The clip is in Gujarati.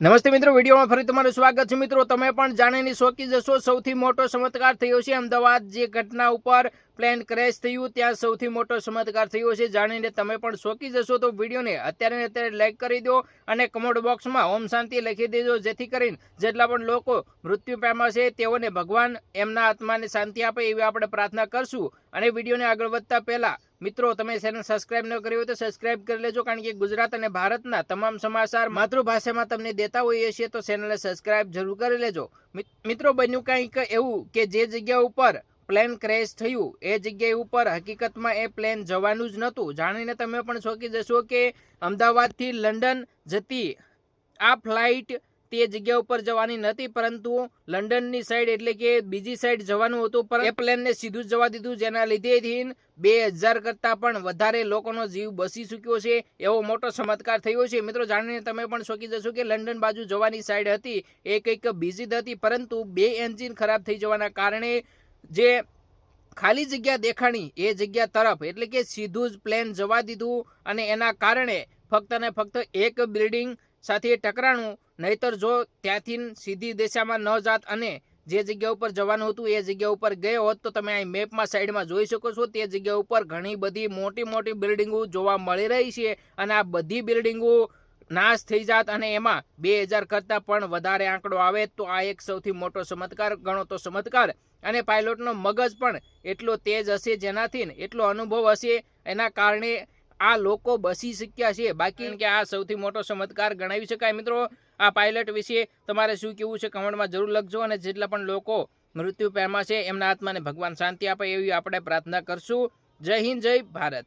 નમસ્તે મિત્રો, વિડીયોમાં ફરી તમારું સ્વાગત છે. મિત્રો, તમે પણ જાણીને શોકી જશો. સૌથી મોટો ચમત્કાર થયો છે અમદાવાદ જે ઘટના ઉપર પ્લેન ક્રેશ થયું, ત્યાં સૌથી મોટો ચમત્કાર થયો છે. જાણીને તમે પણ શોકી જશો તો વિડીયોને અત્યારે અત્યારે લાઇક કરી દો અને કમેન્ટ બોક્સમાં ઓમ શાંતિ લખી દેજો, જેથી કરીને જેટલા પણ લોકો મૃત્યુ પામ્યા છે, તેઓને ભગવાન એમના આત્માને શાંતિ આપે એવી આપણે પ્રાર્થના કરશું. અને વિડીયોને આગળ વધતા પહેલાં, મિત્રો, તમે ચેનલ સબસ્ક્રાઇબ ન કરી હોય તો સબસ્ક્રાઇબ કરી લેજો, કારણ કે ગુજરાત અને ભારતના તમામ સમાચાર માતૃભાષામાં તમને દેતા હોઈએ છીએ, તો ચેનલને સબસ્ક્રાઇબ જરૂર કરી લેજો. મિત્રો, બન્યું કંઈક એવું કે જે જગ્યા ઉપર પ્લેન ક્રેશ થયું. એ જગ્યા ઉપર હકીકતમાં એ પ્લેન જવાનું જ નહોતું. જાણીને તમે પણ શોકી જશો કે અમદાવાદથી લંડન જતી આ ફ્લાઇટ તે જગ્યા ઉપર જવાની નથી પરંતુ લંડનની સાઈડ એટલે કે બીજી સાઈડ જવાનું હતું પણ એ પ્લેનને સીધું જવા દીધું, જેના લીધેથી બે હજાર કરતા પણ વધારે લોકોનો જીવ બસી ચૂક્યો છે, એવો મોટો ચમત્કાર થયો છે. મિત્રો, જાણીને તમે પણ શોકી જશો કે લંડન બાજુ જવાની સાઈડ હતી, એ કંઈક બીજી હતી, પરંતુ બે એન્જિન ખરાબ થઈ જવાના કારણે જે ખાલી જગ્યા દેખાણી, એ જગ્યા તરફ, એટલે કે સીધું જ પ્લેન જવા દીધું અને એના કારણે ફક્ત ને ફક્ત એક બિલ્ડિંગ સાથે ટકરાણું, નહીતર જો ત્યાંથી સીધી દિશામાં ન જાત અને જે જગ્યા ઉપર જવાનું હતું, એ જગ્યા ઉપર ગયો હોત, તો તમે અહીં મેપમાં સાઈડમાં જોઈ શકો છો, તે જગ્યા ઉપર ઘણી બધી મોટી મોટી બિલ્ડિંગો જોવા મળી રહી છે અને આ બધી બિલ્ડિંગો નાશ થઈ જાત અને એમાં બે હજાર કરતાં પણ વધારે આંકડો આવે તો આ એક સૌથી મોટો ચમત્કાર ગણો તો ચમત્કાર. અને પાયલોટનો મગજ પણ એટલો તેજ હશે જેનાથી એટલો અનુભવ હશે એના કારણે આ લોકો બસી શક્યા છે. બાકી કે આ સૌથી મોટો ચમત્કાર ગણાવી શકાય મિત્રો? આ પાયલટ વિશે તમારે શું કેવું છે કમેન્ટમાં જરૂર લખજો અને જેટલા પણ લોકો મૃત્યુ પામ્યા છે એમના આત્માને ભગવાન શાંતિ આપે એવી આપણે પ્રાર્થના કરશું. જય હિન્દ, જય ભારત.